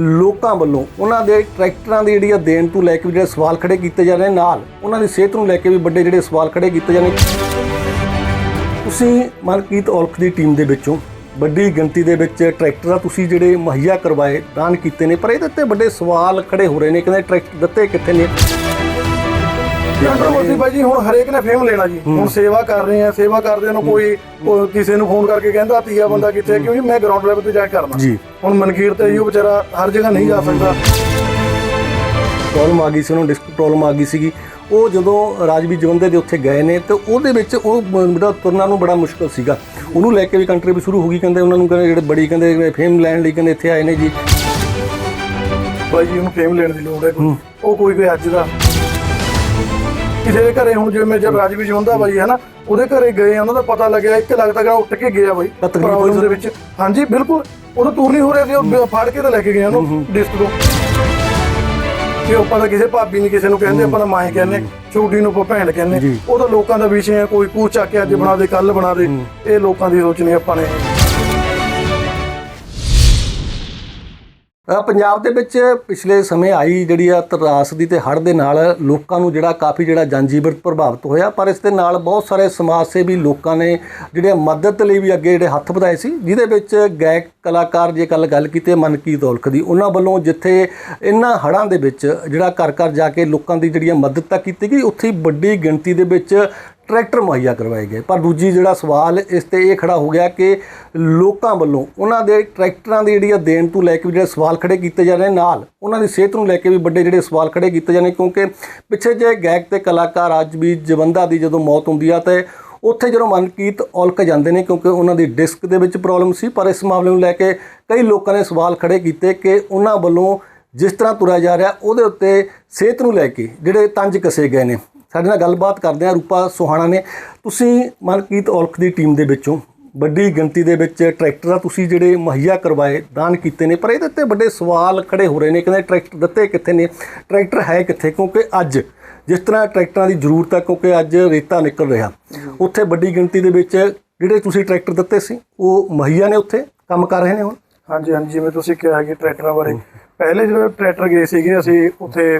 ਲੋਕਾਂ ਵੱਲੋਂ ਉਹਨਾਂ ਦੇ ਟਰੈਕਟਰਾਂ ਦੀ ਜਿਹੜੀ ਆ ਦੇਣ ਤੋਂ ਲੈ ਕੇ ਵੀ ਜਿਹੜੇ ਸਵਾਲ ਖੜੇ ਕੀਤੇ ਜਾ ਰਹੇ ਨੇ, ਨਾਲ ਉਹਨਾਂ ਦੀ ਸਿਹਤ ਨੂੰ ਲੈ ਕੇ ਵੀ ਵੱਡੇ ਜਿਹੜੇ ਸਵਾਲ ਖੜੇ ਕੀਤੇ ਜਾਣੇ ਤੁਸੀਂ ਮਨਕੀਤ ਔਲਖ ਦੀ ਟੀਮ ਦੇ ਵਿੱਚੋਂ ਵੱਡੀ ਗਿਣਤੀ ਦੇ ਵਿੱਚ ਟਰੈਕਟਰ ਤੁਸੀਂ ਜਿਹੜੇ ਮੁਹੱਈਆ ਕਰਵਾਏ, ਦਾਨ ਕੀਤੇ ਨੇ, ਪਰ ਇਹਦੇ ਉੱਤੇ ਵੱਡੇ ਸਵਾਲ ਖੜੇ ਹੋ ਰਹੇ ਨੇ, ਕਹਿੰਦੇ ਟਰੈਕਟਰ ਦਿੱਤੇ ਕਿੱਥੇ ਨੇ? ਜੀ ਹੁਣ ਹਰੇਕ ਨੇ ਫੇਮ ਲੈਣਾ ਜੀ। ਹੁਣ ਸੇਵਾ ਕਰ ਰਹੇ ਆ ਸੇਵਾ ਕਰਦੇ ਨੂੰ ਕੋਈ ਕਿਸੇ ਨੂੰ ਫੋਨ ਕਰਕੇ ਕਹਿੰਦਾ ਤੀਆ ਬੰਦਾ ਕਿੱਥੇ ਹੈ? ਕਿਉਂਕਿ ਮੈਂ ਗਰਾਊਂਡ ਲੈਵਲ ਤੇ ਜਾ ਕੇ ਕਰਨਾ। ਹੁਣ ਮਨਕੀਰ ਤੇ ਵਿਚਾਰਾ ਹਰ ਜਗ੍ਹਾ ਨਹੀਂ ਜਾ ਸਕਦਾ। ਪ੍ਰੋਬਲਮ ਆ ਗਈ ਸੀ ਉਹਨੂੰ ਡਿਸਕ ਪ੍ਰੋਬਲਮ ਆ ਗਈ ਸੀਗੀ। ਉਹ ਜਦੋਂ ਰਾਜਵੀਰ ਜਵੰਦੇ ਦੇ ਉੱਥੇ ਗਏ ਨੇ ਤੇ ਉਹਦੇ ਵਿੱਚ ਉਹ ਜਿਹੜਾ ਤੁਰਨਾ ਨੂੰ ਬੜਾ ਮੁਸ਼ਕਲ ਸੀਗਾ। ਉਹਨੂੰ ਲੈ ਕੇ ਵੀ ਕੰਟਰੀ ਵੀ ਸ਼ੁਰੂ ਹੋ ਗਈ ਕਹਿੰਦੇ ਉਹਨਾਂ ਨੂੰ ਕਹਿੰਦੇ ਜਿਹੜੇ ਬੜੀ ਕਹਿੰਦੇ ਫੇਮ ਲੈਣ ਲਈ ਕਹਿੰਦੇ ਇੱਥੇ ਆਏ ਨੇ ਜੀ। ਬਾਈ ਜੀ ਉਹਨੂੰ ਫੇਮ ਲੈਣ ਦੀ ਲੋੜ ਹੈ ਕੋਈ। ਉਹ ਕੋਈ ਕੋਈ ਅੱਜ ਦਾ ਕਿਸੇ ਦੇ ਘਰੇ ਹੁਣ ਜਿਵੇਂ ਜਦ ਰਾਜਵੀਰ ਜਵੰਦਾ ਬਾਈ ਹੈ ਨਾ ਉਹਦੇ ਘਰੇ ਗਏ ਆ ਉਹਨਾਂ ਦਾ ਪਤਾ ਲੱਗਿਆ ਇੱਕ ਲੱਗਦਾ ਕਿ ਉੱਠ ਕੇ ਗਿਆ ਬਾਈ ਪ੍ਰੋਬਲਮ ਦੇ ਵਿੱਚ। ਹਾਂਜੀ ਬਿਲਕੁਲ ਉਹਦਾ ਟੂਰ ਨਹੀਂ ਹੋ ਰਿਹਾ ਸੀ ਉਹ ਫੜ ਕੇ ਤਾਂ ਲੈ ਕੇ ਗਏ ਉਹਨੂੰ ਡਿਸਕ ਤੋਂ। ਕਿ ਆਪਾਂ ਤਾਂ ਕਿਸੇ ਭਾਬੀ ਨਹੀਂ ਕਿਸੇ ਨੂੰ ਕਹਿੰਦੇ ਆਪਾਂ ਤਾਂ ਮਾਂ ਕਹਿੰਦੇ ਛੋਟੀ ਨੂੰ ਆਪਾਂ ਭੈਣ ਕਹਿੰਦੇ। ਉਹ ਤਾਂ ਲੋਕਾਂ ਦਾ ਵਿਸ਼ੇ ਹੈ ਕੋਈ ਕੂਚ ਕੇ ਅੱਜ ਬਣਾ ਦੇ ਕੱਲ ਬਣਾ ਦੇ। ਇਹ ਲੋਕਾਂ ਦੀ ਸੋਚ ਨਹੀਂ ਆਪਾਂ ਨੇ। ਪੰਜਾਬ ਦੇ ਵਿੱਚ ਪਿਛਲੇ ਸਮੇਂ ਆਈ ਜਿਹੜੀ ਆ ਤਰਾਸਦੀ ਤੇ ਹੜ੍ਹ ਦੇ ਨਾਲ ਲੋਕਾਂ ਨੂੰ ਜਿਹੜਾ ਕਾਫੀ ਜਿਹੜਾ ਜਨਜੀਵਨ ਪ੍ਰਭਾਵਿਤ ਹੋਇਆ, ਪਰ ਇਸ ਦੇ ਨਾਲ ਬਹੁਤ ਸਾਰੇ ਸਮਾਜ ਸੇਵੀ ਲੋਕਾਂ ਨੇ ਜਿਹੜੇ ਮਦਦ ਲਈ ਵੀ ਅੱਗੇ ਜਿਹੜੇ ਹੱਥ ਵਧਾਏ ਸੀ, ਜਿਹਦੇ ਵਿੱਚ ਗਾਇਕ, ਕਲਾਕਾਰ ਜੇ ਗੱਲ ਗੱਲ ਕੀਤੀ ਮਨਕੀਤ ਔਲਖ ਦੀ, ਉਹਨਾਂ ਵੱਲੋਂ ਜਿੱਥੇ ਇਹਨਾਂ ਹੜ੍ਹਾਂ ਦੇ ਵਿੱਚ ਜਿਹੜਾ ਘਰ ਘਰ ਜਾ ਕੇ ਲੋਕਾਂ ਦੀ ਜਿਹੜੀ ਮਦਦ ਤਾਂ ਕੀਤੀ ਗਈ, ਉੱਥੇ ਵੱਡੀ ਗਿਣਤੀ ਦੇ ਵਿੱਚ ਟਰੈਕਟਰ ਮੁਹੱਈਆ ਕਰਵਾਏ ਗਏ। ਪਰ ਦੂਜੀ ਜਿਹੜਾ ਸਵਾਲ ਇਸ ਤੇ ਇਹ ਖੜਾ ਹੋ ਗਿਆ ਕਿ ਲੋਕਾਂ ਵੱਲੋਂ ਉਹਨਾਂ ਦੇ ਟਰੈਕਟਰਾਂ ਦੀ ਜਿਹੜੀ ਆ ਦੇਣ ਤੋਂ ਲੈ ਕੇ ਵੀ ਜਿਹੜੇ ਸਵਾਲ ਖੜੇ ਕੀਤੇ ਜਾ ਰਹੇ ਨੇ, ਨਾਲ ਉਹਨਾਂ ਦੀ ਸਿਹਤ ਨੂੰ ਲੈ ਕੇ ਵੀ ਵੱਡੇ ਜਿਹੜੇ ਸਵਾਲ ਖੜੇ ਕੀਤੇ ਜਾਣੇ ਕਿਉਂਕਿ ਪਿੱਛੇ ਜੇ ਗਾਇਕ ਤੇ ਕਲਾਕਾਰ ਅੱਜ ਵੀ ਜਵੰਦਾ ਦੀ ਜਦੋਂ ਮੌਤ ਹੁੰਦੀ ਆ, ਤੇ ਉੱਥੇ ਜਦੋਂ ਮਨਕੀਤ ਔਲਕ ਜਾਂਦੇ ਨੇ, ਕਿਉਂਕਿ ਉਹਨਾਂ ਦੀ ਡਿਸਕ ਦੇ ਵਿੱਚ ਪ੍ਰੋਬਲਮ ਸੀ, ਪਰ ਇਸ ਮਾਮਲੇ ਨੂੰ ਲੈ ਕੇ ਕਈ ਲੋਕਾਂ ਨੇ ਸਵਾਲ ਖੜੇ ਕੀਤੇ ਕਿ ਉਹਨਾਂ ਵੱਲੋਂ ਜਿਸ ਤਰ੍ਹਾਂ ਤੁਰਿਆ ਜਾ ਰਿਹਾ, ਉਹਦੇ ਉੱਤੇ ਸਿਹਤ ਨੂੰ ਲੈ ਕੇ ਜਿਹੜੇ ਤੰਜ ਕਸੇ ਗਏ ਨੇ। ਸਾਡੇ ਨਾਲ ਗੱਲਬਾਤ ਕਰਦੇ ਆ ਰੂਪਾ ਸੁਹਾਣਾ ਨੇ। ਤੁਸੀਂ ਮਨਕੀਤ ਔਲਖ ਦੀ ਟੀਮ ਦੇ ਵਿੱਚੋਂ ਵੱਡੀ ਗਿਣਤੀ ਦੇ ਵਿੱਚ ਟਰੈਕਟਰ ਤੁਸੀਂ ਜਿਹੜੇ ਮੁਹੱਈਆ ਕਰਵਾਏ, ਦਾਨ ਕੀਤੇ ਨੇ, ਪਰ ਇਹਦੇ ਉੱਤੇ ਵੱਡੇ ਸਵਾਲ ਖੜੇ ਹੋ ਰਹੇ ਨੇ, ਕਹਿੰਦੇ ਟਰੈਕਟਰ ਦਿੱਤੇ ਕਿੱਥੇ ਨੇ, ਟਰੈਕਟਰ ਹੈ ਕਿੱਥੇ? ਕਿਉਂਕਿ ਅੱਜ ਜਿਸ ਤਰ੍ਹਾਂ ਟਰੈਕਟਰਾਂ ਦੀ ਜ਼ਰੂਰਤ ਹੈ ਕਿਉਂਕਿ ਅੱਜ ਰੇਤਾ ਨਿਕਲ ਰਿਹਾ। ਉੱਥੇ ਵੱਡੀ ਗਿਣਤੀ ਦੇ ਵਿੱਚ ਜਿਹੜੇ ਤੁਸੀਂ ਟਰੈਕਟਰ ਦਿੱਤੇ ਸੀ, ਉਹ ਮੁਹੱਈਆ ਨੇ ਉੱਥੇ, ਕੰਮ ਕਰ ਰਹੇ ਨੇ ਹੁਣ? ਹਾਂਜੀ ਹਾਂਜੀ, ਜਿਵੇਂ ਤੁਸੀਂ ਕਿਹਾ ਕਿ ਟਰੈਕਟਰਾਂ ਬਾਰੇ। ਪਹਿਲੇ ਜਦੋਂ ਟਰੈਕਟਰ ਗਏ ਸੀਗੇ, ਅਸੀਂ ਉੱਥੇ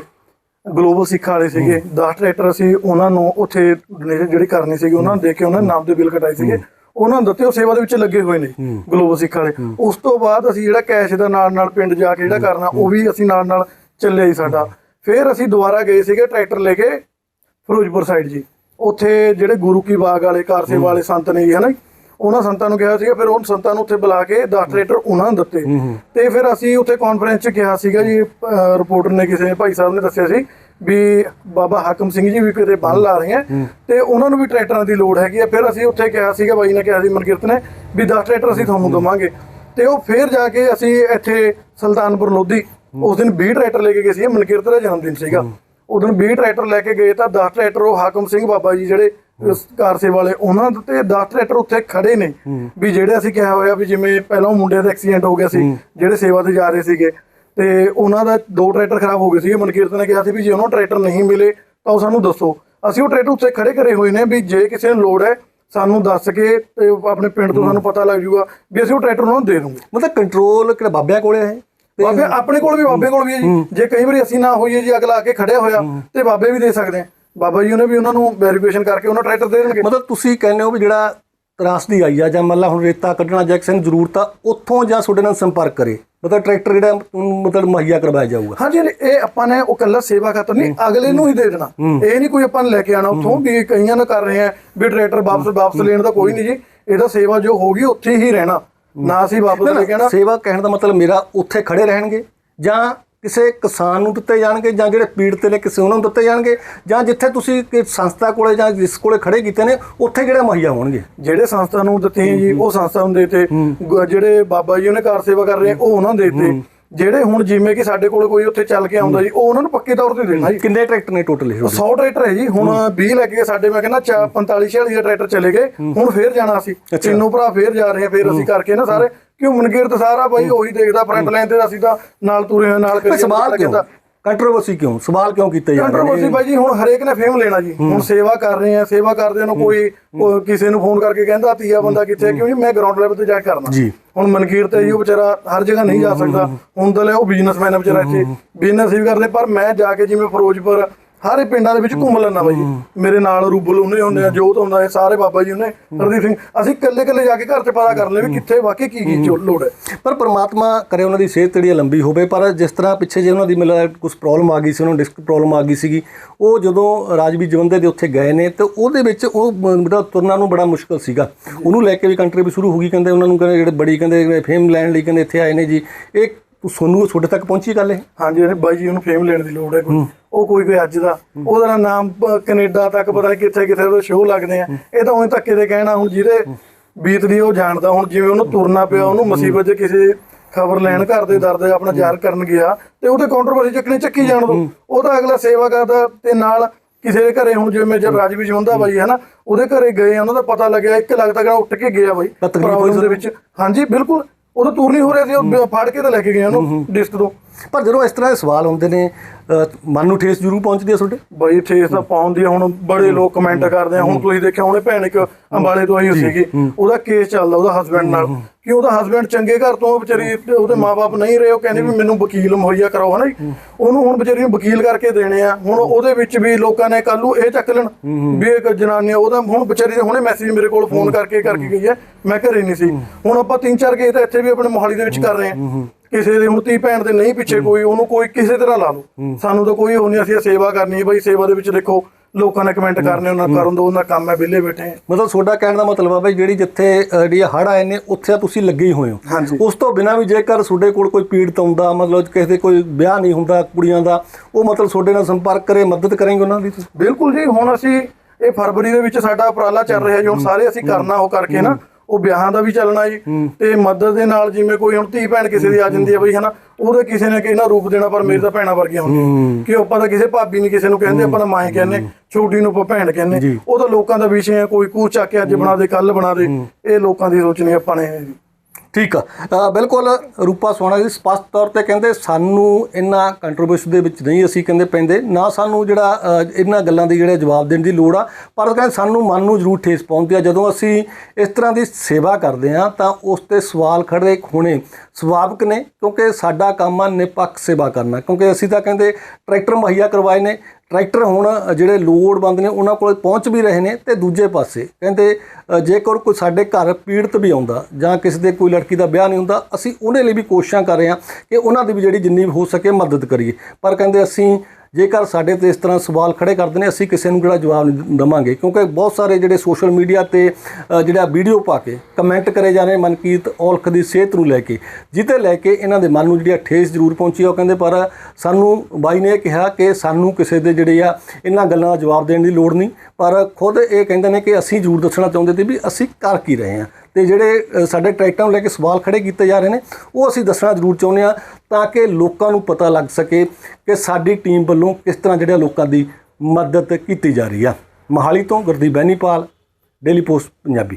ਗਲੋਬਲ ਸਿੱਖਾਂ ਵਾਲੇ ਸੀਗੇ 10 ਟਰੈਕਟਰ ਅਸੀਂ ਉਹਨਾਂ ਨੂੰ ਉੱਥੇ donation ਜਿਹੜੀ ਕਰਨੀ ਸੀਗੀ ਉਹਨਾਂ ਨੂੰ ਦੇ ਕੇ ਉਹਨਾਂ ਦੇ ਨਾਮ ਦੇ ਬਿੱਲ ਕਟਾਏ ਸੀਗੇ। ਉਹਨਾਂ ਨੂੰ ਦਿੱਤੇ ਉਹ ਸੇਵਾ ਦੇ ਵਿੱਚ ਲੱਗੇ ਹੋਏ ਨੇ ਗਲੋਬਲ ਸਿੱਖਾਂ ਵਾਲੇ। ਉਸ ਤੋਂ ਬਾਅਦ ਅਸੀਂ ਜਿਹੜਾ ਕੈਸ਼ ਦਾ ਨਾਲ ਨਾਲ ਪਿੰਡ ਜਾ ਕੇ ਜਿਹੜਾ ਕਰਨਾ ਉਹ ਵੀ ਅਸੀਂ ਨਾਲ ਨਾਲ ਚੱਲਿਆ ਹੀ ਸਾਡਾ। ਫਿਰ ਅਸੀਂ ਦੁਬਾਰਾ ਗਏ ਸੀਗੇ ਟਰੈਕਟਰ ਲੈ ਕੇ ਫਿਰੋਜ਼ਪੁਰ ਸਾਈਡ ਜੀ। ਉੱਥੇ ਜਿਹੜੇ ਗੁਰੂ ਕੀ ਬਾਗ ਵਾਲੇ ਕਾਰਸੇ ਵਾਲੇ ਸੰਤ ਨੇ ਜੀ ਹਨਾ ਉਹਨਾਂ ਸੰਤਾਂ ਨੂੰ ਕਿਹਾ ਸੀਗਾ ਫਿਰ ਉਹ ਸੰਤਾਂ ਨੂੰ ਉੱਥੇ ਬੁਲਾ ਕੇ 10 ਟਰੈਕਟਰ ਉਹਨਾਂ ਦਿੱਤੇ। ਤੇ ਫਿਰ ਅਸੀਂ ਉੱਥੇ ਕਾਨਫਰੰਸ 'ਚ ਕਿਹਾ ਸੀਗਾ ਜੀ ਰਿਪੋਰਟਰ ਨੇ ਕਿਸੇ ਭਾਈ ਸਾਹਿਬ ਨੇ ਦੱਸਿਆ ਸੀ ਵੀ ਬਾਬਾ ਹਾਕਮ ਸਿੰਘ ਜੀ ਵੀ ਕਿਤੇ ਬੰਨ ਲਾ ਰਹੇ ਆ ਤੇ ਉਹਨਾਂ ਨੂੰ ਵੀ ਟਰੈਕਟਰਾਂ ਦੀ ਲੋੜ ਹੈਗੀ ਆ। ਫਿਰ ਅਸੀਂ ਉੱਥੇ ਕਿਹਾ ਸੀਗਾ ਬਾਈ ਨੇ ਕਿਹਾ ਸੀ ਮਨਕੀਰਤ ਨੇ ਵੀ 10 ਟਰੈਕਟਰ ਅਸੀਂ ਤੁਹਾਨੂੰ ਦਵਾਂਗੇ। ਤੇ ਉਹ ਫਿਰ ਜਾ ਕੇ ਅਸੀਂ ਇੱਥੇ ਸੁਲਤਾਨਪੁਰ ਲੋਧੀ ਉਸ ਦਿਨ 20 ਟਰੈਕਟਰ ਲੈ ਕੇ ਗਏ ਸੀ ਮਨਕੀਰਤ ਦਾ ਜਨਮ ਦਿਨ ਸੀਗਾ ਉਦੋਂ 20 ਟਰੈਕਟਰ ਲੈ ਕੇ ਗਏ ਤਾਂ 10 ਟਰੈਕਟਰ ਉਹ ਹਾਕਮ ਸਿੰਘ ਬਾਬਾ ਜੀ ਜਿਹੜੇ ਉਸ ਕਾਰਸੇ ਵਾਲੇ ਉਹਨਾਂ ਦੇ ਤੇ 10 ਟਰੈਕਟਰ ਉੱਥੇ ਖੜੇ ਨੇ। ਵੀ ਜਿਹੜੇ ਅਸੀਂ ਕਿਹਾ ਹੋਇਆ ਵੀ ਜਿਵੇਂ ਪਹਿਲਾਂ ਮੁੰਡਿਆਂ ਦਾ ਐਕਸੀਡੈਂਟ ਹੋ ਗਿਆ ਸੀ ਜਿਹੜੇ ਸੇਵਾ ਤੇ ਜਾ ਰਹੇ ਸੀਗੇ। ਤੇ ਉਹਨਾਂ ਦਾ ਦੋ ਟਰੈਕਟਰ ਖਰਾਬ ਹੋ ਗਏ ਸੀਗੇ। ਮਨਕੀਰਤ ਨੇ ਕਿਹਾ ਸੀ ਵੀ ਜੇ ਉਹਨਾਂ ਟਰੈਕਟਰ ਨਹੀਂ ਮਿਲੇ ਤਾਂ ਉਹ ਸਾਨੂੰ ਦੱਸੋ। ਅਸੀਂ ਉਹ ਟਰੈਕਟਰ ਉੱਥੇ ਖੜੇ ਕਰੇ ਹੋਏ ਨੇ ਵੀ ਜੇ ਕਿਸੇ ਨੂੰ ਲੋੜ ਹੈ ਸਾਨੂੰ ਦੱਸ ਕੇ ਤੇ ਆਪਣੇ ਪਿੰਡ ਤੋਂ ਸਾਨੂੰ ਪਤਾ ਲੱਗ ਜੂਗਾ ਵੀ ਅਸੀਂ ਉਹ ਟਰੈਕਟਰ ਉਹਨਾਂ ਨੂੰ ਦੇ ਦੂੰਗੇ। ਮਤਲਬ ਕੰਟਰੋਲ ਕਿਹੜਾ ਬਾਬਿਆਂ ਕੋਲੇ ਹੈ ਬਾਬੇ ਆਪਣੇ ਕੋਲ ਵੀ ਬਾਬੇ ਕੋਲ ਵੀ ਹੈ ਜੀ। ਜੇ ਕਈ ਵਾਰੀ ਅਸੀਂ ਨਾ ਹੋਈਏ ਜੀ ਅਗਲਾ ਆ ਕੇ ਖੜਿਆ ਹੋਇਆ ਤੇ ਬਾਬੇ ਵੀ ਦੇ ਸਕਦੇ ਆ। ਬਾਬਾ ਜੀ ਉਹਨੇ ਵੀ ਉਹਨਾਂ ਨੂੰ ਵੈਰੀਫਿਕੇਸ਼ਨ ਕਰਕੇ ਉਹਨਾਂ ਟਰੈਕਟਰ ਦੇ ਦੇਣਗੇ। ਮਤਲਬ ਤੁਸੀਂ ਕਹਿੰਦੇ ਹੋ ਵੀ ਜਿਹੜਾ ਤਰਾਸਦੀ ਆਈ ਆ ਜਾਂ ਮੰਨ ਲਾ ਹੁਣ ਰੇਤਾ ਕੱਢਣਾ ਜਾਂ ਕਿਸੇ ਨੂੰ ਜ਼ਰੂਰਤ ਆ ਉੱਥੋਂ ਜਾਂ ਤੁਹਾਡੇ ਨਾਲ ਸੰਪਰਕ ਕਰੇ। ਮਤਲਬ ਟਰੈਕਟਰ ਜਿਹੜਾ ਮਤਲਬ ਮੁਹੱਈਆ ਕਰਵਾਇਆ ਜਾਊਗਾ। ਹਾਂਜੀ ਹਾਂਜੀ, ਇਹ ਆਪਾਂ ਨੇ ਉਹ ਕੱਲਾ ਸੇਵਾ ਖਾਤਰ ਨਹੀਂ ਅਗਲੇ ਨੂੰ ਹੀ ਦੇ ਦੇਣਾ। ਇਹ ਨਹੀਂ ਕੋਈ ਆਪਾਂ ਨੇ ਲੈ ਕੇ ਆਣਾ ਉੱਥੋਂ ਵੀ ਕਈਆਂ ਨੇ ਕਰ ਰਹੇ ਆ ਵੀ ਟਰੈਕਟਰ ਵਾਪਸ ਵਾਪਸ ਲੈਣ ਦਾ ਕੋਈ ਨਹੀਂ ਜੀ। ਇਹਦਾ ਸੇਵਾ ਜੋ ਹੋਗੀ ਉੱਥੇ ਹੀ ਰਹਿਣਾ। ਨਾ ਅਸੀਂ ਵਾਪਸ ਲੈ ਕੇ ਆਣਾ ਸੇਵਾ ਕਹਿਣ ਦਾ ਮਤਲਬ ਮੇਰਾ ਉੱਥੇ ਖੜੇ ਰਹਿਣਗੇ ਜਾਂ ਕਿਸੇ ਕਿਸਾਨ ਨੂੰ ਦਿੱਤੇ ਜਾਣਗੇ ਜਾਂ ਜਿਹੜੇ ਪੀੜਤ ਨੇ ਕਿਸੇ ਉਹਨਾਂ ਨੂੰ ਦਿੱਤੇ ਜਾਣਗੇ ਜਾਂ ਜਿੱਥੇ ਤੁਸੀਂ ਸੰਸਥਾ ਕੋਲੇ ਜਾਂ ਜਿਸ ਕੋਲੇ ਖੜੇ ਕੀਤੇ ਨੇ ਉੱਥੇ ਜਿਹੜੇ ਮੁਹੱਈਆ ਹੋਣਗੇ? ਜਿਹੜੇ ਸੰਸਥਾ ਨੂੰ ਦਿੱਤੇ ਜੀ ਉਹ ਸੰਸਥਾ ਨੂੰ ਦੇਤੇ ਜਿਹੜੇ ਬਾਬਾ ਜੀ ਉਹਨੇ ਕਾਰ ਸੇਵਾ ਕਰ ਰਹੇ ਉਹ ਉਹਨਾਂ ਨੂੰ ਦੇਤੇ। ਜਿਹੜੇ ਹੁਣ ਜਿਵੇਂ ਕਿ ਸਾਡੇ ਕੋਲ ਕੋਈ ਉੱਥੇ ਚੱਲ ਕੇ ਆਉਂਦਾ ਜੀ ਉਹ ਉਹਨਾਂ ਨੂੰ ਪੱਕੇ ਤੌਰ ਤੇ ਦੇਣਾ ਜੀ। ਕਿੰਨੇ ਟਰੈਕਟਰ ਨੇ ਟੋਟਲ ਇਹ? 100 ਟਰੈਕਟਰ ਹੈ ਜੀ। ਹੁਣ 20 ਲੱਗ ਗਏ ਸਾਡੇ ਮੈਂ ਕਹਿੰਦਾ 45 46 ਦੇ ਟਰੈਕਟਰ ਚਲੇ ਗਏ। ਹੁਣ ਫੇਰ ਜਾਣਾ ਅਸੀਂ। ਤਿੰਨੋਂ ਭਰਾ ਫੇਰ ਜਾ ਰਹੇ ਆ ਫੇਰ ਅਸੀਂ ਕਰਕੇ ਨਾ ਸਾਰੇ। ਕਿਉਂ ਮਨਗੀਰ ਤਾਂ ਸਾਰਾ ਬਾਈ ਉਹੀ ਦੇਖਦਾ ਫਰੰਟ ਲਾਈਨ ਤੇ ਅਸੀਂ ਤਾਂ ਨਾਲ ਤੁਰੇ ਨਾਲ ਕਰੀ ਸਵਾਲ ਕਿਉਂ? ਕੰਟਰੋਵਰਸੀ ਕਿਉਂ? ਸਵਾਲ ਕਿਉਂ ਕੀਤੇ ਜਾ ਰਹੇ ਕੰਟਰੋਵਰਸੀ ਨੇ ਬਾਈ ਜੀ ਹੁਣ ਹਰੇਕ ਨੇ ਫੇਮ ਲੈਣਾ ਜੀ। ਹੁਣ ਸੇਵਾ ਕਰ ਰਹੇ ਆ ਸੇਵਾ ਕਰਦੇ ਨੂੰ ਕੋਈ ਕਿਸੇ ਨੂੰ ਫੋਨ ਕਰਕੇ ਕਹਿੰਦਾ ਤੀਆ ਬੰਦਾ ਕਿੱਥੇ ਹੈ? ਕਿਉਂਕਿ ਮੈਂ ਗਰਾਊਂਡ ਲੈਵਲ ਤੇ ਜਾ ਕੇ ਕਰਨਾ। ਜੀ। ਹੁਣ ਮਨਕੀਰ ਤੇ ਜੀ ਉਹ ਵਿਚਾਰਾ ਹਰ ਜਗ੍ਹਾ ਨਹੀਂ ਜਾ ਸਕਦਾ। ਹੁਣ ਤਾਂ ਉਹ ਬਿਜ਼ਨਸਮੈਨ ਵਿਚਾਰਾ ਇੱਥੇ। ਬਿਜ਼ਨਸ ਵੀ ਕਰਦੇ ਪਰ ਮੈਂ ਜਾ ਕੇ ਜਿਵੇਂ ਫਿਰੋਜ਼ਪੁਰ ਸਾਰੇ ਪਿੰਡਾਂ ਦੇ ਵਿੱਚ ਘੁੰਮ ਲੈਣਾ ਬਾਈ ਮੇਰੇ ਨਾਲ ਰੂਬਲ ਉਹਨੇ ਹੁੰਦੇ ਆ ਜੋਤ ਹੁੰਦਾ ਹੈ ਸਾਰੇ ਬਾਬਾ ਜੀ ਉਹਨੇ ਹਰਦੀਪ ਸਿੰਘ। ਅਸੀਂ ਇਕੱਲੇ ਇਕੱਲੇ ਜਾ ਕੇ ਘਰ 'ਚ ਪਤਾ ਕਰ ਲੈ ਵੀ ਕਿੱਥੇ ਵਾਕਈ ਕੀ ਕੀ ਲੋੜ ਹੈ। ਪਰ ਪ੍ਰਮਾਤਮਾ ਕਰੇ ਉਹਨਾਂ ਦੀ ਸਿਹਤ ਜਿਹੜੀ ਲੰਬੀ ਹੋਵੇ ਪਰ ਜਿਸ ਤਰ੍ਹਾਂ ਪਿੱਛੇ ਜੇ ਉਹਨਾਂ ਦੀ ਮਿਲਦਾ ਕੁਝ ਪ੍ਰੋਬਲਮ ਆ ਗਈ ਸੀ ਉਹਨਾਂ ਨੂੰ ਡਿਸਕ ਪ੍ਰੋਬਲਮ ਆ ਗਈ ਸੀਗੀ ਉਹ ਜਦੋਂ ਰਾਜਵੀਰ ਜਵੰਦੇ ਦੇ ਉੱਥੇ ਗਏ ਨੇ ਤੇ ਉਹਦੇ ਵਿੱਚ ਉਹ ਜਿਹੜਾ ਤੁਰਨਾ ਨੂੰ ਬੜਾ ਮੁਸ਼ਕਲ ਸੀਗਾ। ਉਹਨੂੰ ਲੈ ਕੇ ਵੀ ਕੰਟਰੀ ਵੀ ਸ਼ੁਰੂ ਹੋ ਗਈ ਕਹਿੰਦੇ ਉਹਨਾਂ ਨੂੰ ਕਹਿੰਦੇ ਜਿਹੜੇ ਬੜੀ ਕਹਿੰਦੇ ਫੇਮ ਲੈਣ ਲਈ ਕਹਿੰਦੇ ਇੱਥੇ ਆਏ ਨੇ ਜੀ। ਇਹ ਸੋਨੂੰ ਤੁਹਾਡੇ ਤੱਕ ਪਹੁੰਚੀ ਗੱਲ ਇਹ? ਹਾਂਜੀ ਇਹਨੇ ਬਾਈ ਜੀ ਉਹਨੂੰ ਫੇਮ ਲੈਣ ਦੀ ਲੋੜ ਹੈ ਕੋਈ। ਉਹ ਕੋਈ ਕੋਈ ਅੱਜ ਦਾ। ਉਹਦਾ ਨਾਮ ਕੈਨੇਡਾ ਤੱਕ ਪਤਾ ਨਹੀਂ ਕਿੱਥੇ ਕਿੱਥੇ ਉਹਦੇ ਸ਼ੋਅ ਲੱਗਦੇ ਆ। ਇਹ ਤਾਂ ਉਹੀ ਧੱਕੇ ਦੇ ਕਹਿਣਾ ਹੁਣ ਜਿਹਦੇ ਬੀਤਦੀ ਉਹ ਜਾਣਦਾ। ਹੁਣ ਜਿਵੇਂ ਉਹਨੂੰ ਤੁਰਨਾ ਪਿਆ ਉਹਨੂੰ ਮੁਸੀਬਤ 'ਚ ਕਿਸੇ ਖਬਰ ਲੈਣ ਘਰ ਦੇ ਦਰਦ ਆਪਣਾ ਜ਼ਾਹਰ ਕਰਨ ਗਿਆ ਤੇ ਉਹਦੇ ਕਾਉਂਟਰਵਰਸੀ ਚੱਕਣੀ ਚੱਕੀ ਜਾਣ ਦੋ। ਉਹ ਤਾਂ ਅਗਲਾ ਸੇਵਾ ਕਰਦਾ ਤੇ ਨਾਲ ਕਿਸੇ ਦੇ ਘਰੇ ਹੁਣ ਜਿਵੇਂ ਮੇਜਰ ਰਾਜਵੀਰ ਜਵੰਦਾ ਬਾਈ ਹੈ ਨਾ ਉਹਦੇ ਘਰੇ ਗਏ ਉਹਨਾਂ ਦਾ ਪਤਾ ਲੱਗਿਆ ਇੱਕ ਲੱਗਦਾ ਕਿ ਉੱਠ ਕੇ ਗਿਆ ਬਾਈ। ਤਾਂ ਪ੍ਰੋਬਲਮ ਦੇ ਵਿੱਚ। ਹਾਂਜੀ ਬਿਲਕੁਲ। ਉਹ ਤਾਂ ਤੁਰ ਨਹੀਂ ਹੋ ਰਿਹਾ ਸੀ ਉਹ ਫੜ ਕੇ ਤਾਂ ਲੈ ਕੇ ਗਏ ਉਹਨੂੰ ਡਿਸਕ ਤੋਂ। ਪਰ ਜਦੋਂ ਇਸ ਤਰ੍ਹਾਂ ਦੇ ਸਵਾਲ ਹੁੰਦੇ ਨੇ ਮਨ ਨੂੰ ਠੇਸ ਜ਼ਰੂਰ ਪਹੁੰਚਦੀ ਹੈ ਤੁਹਾਡੇ? ਬਈ ਠੇਸ ਤਾਂ ਪਾਉਂਦੀ ਆ ਹੁਣ ਬੜੇ ਲੋਕ ਕਮੈਂਟ ਕਰਦੇ ਆ ਹੁਣ ਤੁਸੀਂ ਦੇਖਿਆ ਹੁਣੇ ਭੈਣ ਇੱਕ ਅੰਬਾਲੇ ਤੋਂ ਆਈ ਹੋਈ ਸੀਗੀ ਉਹਦਾ ਕੇਸ ਚੱਲਦਾ ਉਹਦਾ ਹਸਬੰਡ ਨਾਲ। ਕਿ ਉਹਦਾ ਹਸਬੰਡ ਚੰਗੇ ਘਰ ਤੋਂ ਵਿਚਾਰੀ ਉਹਦੇ ਮਾਪੇ ਨਹੀਂ ਰਹੇ ਉਹ ਕਹਿੰਦੇ ਵੀ ਮੈਨੂੰ ਵਕੀਲ ਮੁਹੱਈਆ ਕਰਾਓ ਹਨਾ ਉਹਨੂੰ ਹੁਣ ਵਿਚਾਰੀ ਨੂੰ ਵਕੀਲ ਕਰਕੇ ਦੇਣੇ ਆ। ਹੁਣ ਉਹਦੇ ਵਿੱਚ ਵੀ ਲੋਕਾਂ ਨੇ ਕੱਲ ਨੂੰ ਇਹ ਚੱਕ ਲੈਣ ਵੀ ਇੱਕ ਜਨਾਨੀ ਉਹਦਾ ਹੁਣ ਵਿਚਾਰੀ ਦੇ ਹੁਣੇ ਮੈਸੇਜ ਮੇਰੇ ਕੋਲ ਫੋਨ ਕਰਕੇ ਕਰਕੇ ਗਈ ਹੈ। ਮੈਂ ਘਰੇ ਨਹੀਂ ਸੀ। ਹੁਣ ਆਪਾਂ ਤਿੰਨ ਚਾਰ ਕੇਸ ਤਾਂ ਇੱਥੇ ਵੀ ਆਪਣੇ ਮੋਹਾਲੀ ਦੇ ਵਿੱਚ ਕਰ ਰਹੇ ਆ। ਕਿਸੇ ਦੇ ਹੁਣ ਧੀ ਭੈਣ ਦੇ ਨਹੀਂ ਪਿੱਛੇ ਕੋਈ ਉਹਨੂੰ ਕੋਈ ਕਿਸੇ ਤਰ੍ਹਾਂ ਲਾ ਲਓ। ਸਾਨੂੰ ਤਾਂ ਕੋਈ ਉਹ ਨਹੀਂ ਅਸੀਂ ਸੇਵਾ ਕਰਨੀ ਹੈ ਬਈ ਸੇਵਾ ਦੇ ਵਿੱਚ ਦੇਖੋ ਲੋਕਾਂ ਨੇ ਕਮੈਂਟ ਕਰਨੇ ਉਹਨਾਂ ਕਰਨ ਦੋ ਉਹਨਾਂ ਕੰਮ ਹੈ ਵਿਹਲੇ ਬੈਠੇ ਮਤਲਬ ਤੁਹਾਡਾ ਕਹਿਣ ਦਾ ਮਤਲਬ ਆ ਬਈ ਜਿਹੜੀ ਜਿੱਥੇ ਜਿਹੜੀ ਹੜ ਆਏ ਨੇ ਉੱਥੇ ਤੁਸੀਂ ਲੱਗੇ ਹੀ ਹੋਏ ਹੋ। ਉਸ ਤੋਂ ਬਿਨਾਂ ਵੀ ਜੇਕਰ ਤੁਹਾਡੇ ਕੋਲ ਕੋਈ ਪੀੜਤ ਆਉਂਦਾ ਮਤਲਬ ਕਿਸੇ ਦੇ ਕੋਈ ਵਿਆਹ ਨਹੀਂ ਹੁੰਦਾ ਕੁੜੀਆਂ ਦਾ ਉਹ ਮਤਲਬ ਤੁਹਾਡੇ ਨਾਲ ਸੰਪਰਕ ਕਰੇ ਮਦਦ ਕਰੇਂਗੇ ਉਹਨਾਂ ਦੀ ਬਿਲਕੁਲ ਜੀ ਹੁਣ ਅਸੀਂ ਇਹ ਫਰਵਰੀ ਦੇ ਵਿੱਚ ਸਾਡਾ ਉਪਰਾਲਾ ਚੱਲ ਰਿਹਾ ਜੀ ਹੁਣ ਸਾਰੇ ਅਸੀਂ ਕਰਨਾ ਉਹ ਕਰਕੇ ਨਾ ਉਹ ਵਿਆਹਾਂ ਦਾ ਵੀ ਚੱਲਣਾ ਜੀ। ਤੇ ਮਦਦ ਦੇ ਨਾਲ ਜਿਵੇਂ ਕੋਈ ਹੁਣ ਧੀ ਭੈਣ ਕਿਸੇ ਦੀ ਆ ਜਾਂਦੀ ਹੈ ਬਈ ਹਨਾ ਉਹਦੇ ਕਿਸੇ ਨੇ ਕਿਹਨਾਂ ਰੂਪ ਦੇਣਾ ਪਰ ਮੇਰੀ ਤਾਂ ਭੈਣਾਂ ਵਰਗੀਆਂ ਹੁੰਦੀਆਂ। ਕਿ ਆਪਾਂ ਤਾਂ ਕਿਸੇ ਭਾਬੀ ਨਹੀਂ ਕਿਸੇ ਨੂੰ ਕਹਿੰਦੇ ਆਪਾਂ ਤਾਂ ਮਾਂ ਹੀ ਕਹਿੰਦੇ ਛੋਟੀ ਨੂੰ ਆਪਾਂ ਭੈਣ ਕਹਿੰਦੇ। ਉਹ ਤਾਂ ਲੋਕਾਂ ਦਾ ਵਿਸ਼ੇ ਹੈ ਕੋਈ ਕੂਚ ਚੱਕ ਕੇ ਅੱਜ ਬਣਾ ਦੇ ਕੱਲ ਬਣਾ ਦੇ। ਇਹ ਲੋਕਾਂ ਦੀ ਸੋਚ ਨਹੀਂ ਆਪਾਂ ਨੇ। ਜੀ ਠੀਕ ਆ। ਬਿਲਕੁਲ ਰੂਪਾ ਸੋਣਾ ਜੀ, ਸਪਸ਼ਟ ਤੌਰ ਤੇ ਕਹਿੰਦੇ ਸਾਨੂੰ ਇਹਨਾਂ ਕੰਟਰੋਵਰਸੀ ਦੇ ਵਿੱਚ ਨਹੀਂ ਅਸੀਂ ਕਹਿੰਦੇ ਪੈਂਦੇ, ਨਾ ਸਾਨੂੰ ਜਿਹੜਾ ਇਹਨਾਂ ਗੱਲਾਂ ਦੀ ਜਿਹੜਾ ਜਵਾਬ ਦੇਣ ਦੀ ਲੋੜ ਆ, ਪਰ ਕਹਿੰਦੇ ਸਾਨੂੰ ਮਨ ਨੂੰ ਜ਼ਰੂਰ ਠੇਸ ਪਹੁੰਚਦੀ ਆ। ਜਦੋਂ ਅਸੀਂ ਇਸ ਤਰ੍ਹਾਂ ਦੀ ਸੇਵਾ ਕਰਦੇ ਆ, ਤਾਂ ਉਸ ਤੇ ਸਵਾਲ ਖੜੇ ਹੋਣੇ ਸੁਭਾਵਿਕ ਨੇ, ਕਿਉਂਕਿ ਸਾਡਾ ਕੰਮ ਆ ਨਿਪੱਖ ਸੇਵਾ ਕਰਨਾ। ਕਿਉਂਕਿ ਅਸੀਂ ਤਾਂ ਕਹਿੰਦੇ ਟਰੈਕਟਰ ਮੁਹੱਈਆ ਕਰਵਾਏ ਨੇ ਟਰੈਕਟਰ ਹੁਣ ਜਿਹੜੇ ਲੋੜਵੰਦ ਨੇ, ਉਹਨਾਂ ਕੋਲ ਪਹੁੰਚ ਵੀ ਰਹੇ ਨੇ ਤੇ ਦੂਜੇ ਪਾਸੇ ਕਹਿੰਦੇ ਜੇਕਰ ਕੋਈ ਸਾਡੇ ਘਰ ਪੀੜਤ ਵੀ ਆਉਂਦਾ ਜਾਂ ਕਿਸੇ ਦੇ ਕੋਈ ਲੜਕੀ ਦਾ ਵਿਆਹ ਨਹੀਂ ਹੁੰਦਾ, ਅਸੀਂ ਉਹਦੇ ਲਈ ਵੀ ਕੋਸ਼ਿਸ਼ਾਂ ਕਰ ਰਹੇ ਹਾਂ ਕਿ ਉਹਨਾਂ ਦੀ ਵੀ ਜਿਹੜੀ ਜਿੰਨੀ ਵੀ ਹੋ ਸਕੇ ਮਦਦ ਕਰੀਏ। ਪਰ ਕਹਿੰਦੇ ਅਸੀਂ ਜੇਕਰ ਸਾਡੇ ਤੇ ਇਸ ਤਰ੍ਹਾਂ ਸਵਾਲ ਖੜੇ ਕਰਦੇ ਨੇ, ਅਸੀਂ ਕਿਸੇ ਨੂੰ ਜਿਹੜਾ ਜਵਾਬ ਨਹੀਂ ਦਵਾਂਗੇ। ਕਿਉਂਕਿ ਬਹੁਤ ਸਾਰੇ ਜਿਹੜੇ ਸੋਸ਼ਲ ਮੀਡੀਆ ਤੇ ਜਿਹੜਾ ਵੀਡੀਓ ਪਾ ਕੇ ਕਮੈਂਟ ਕਰੇ ਜਾ ਰਹੇ ਮਨਕੀਤ ਔਲਖ ਦੀ ਸਿਹਤ ਨੂੰ ਲੈ ਕੇ। ਜਿੱਤੇ ਲੈ ਕੇ ਇਹਨਾਂ ਦੇ ਮਨ ਨੂੰ ਜਿਹੜੀ ਆ ਠੇਸ ਜ਼ਰੂਰ ਪਹੁੰਚੀ ਆ ਉਹ ਕਹਿੰਦੇ, ਪਰ ਸਾਨੂੰ ਬਾਈ ਨੇ ਇਹ ਕਿਹਾ ਕਿ ਸਾਨੂੰ ਕਿਸੇ ਦੇ ਜਿਹੜੇ ਆ, ਇਹਨਾਂ ਗੱਲਾਂ ਦਾ ਜਵਾਬ ਦੇਣ ਦੀ ਲੋੜ ਨਹੀਂ। ਪਰ ਖੁਦ ਇਹ ਕਹਿੰਦੇ ਨੇ ਕਿ ਅਸੀਂ ਜ਼ਰੂਰ ਦੱਸਣਾ ਚਾਹੁੰਦੇ ਤੇ ਵੀ ਅਸੀਂ ਕਰ ਕੀ ਰਹੇ ਹਾਂ। ਤੇ ਜਿਹੜੇ ਸਾਡੇ ਟਰੈਕਟਰਾਂ ਨੂੰ ਲੈ ਕੇ ਸਵਾਲ ਖੜੇ ਕੀਤੇ ਜਾ ਰਹੇ ਨੇ, ਉਹ ਅਸੀਂ ਦੱਸਣਾ ਜ਼ਰੂਰ ਚਾਹੁੰਦੇ ਹਾਂ ਤਾਂ ਕਿ ਲੋਕਾਂ ਨੂੰ ਪਤਾ ਲੱਗ ਸਕੇ ਕਿ ਸਾਡੀ ਟੀਮ ਵੱਲੋਂ ਕਿਸ ਤਰ੍ਹਾਂ ਜਿਹੜੇ ਲੋਕਾਂ ਦੀ ਮਦਦ ਕੀਤੀ ਜਾ ਰਹੀ ਆ। ਮੋਹਾਲੀ ਤੋਂ ਗੁਰਦੀਪ ਬੈਨੀਪਾਲ, ਡੇਲੀ ਪੋਸਟ, ਪੰਜਾਬੀ।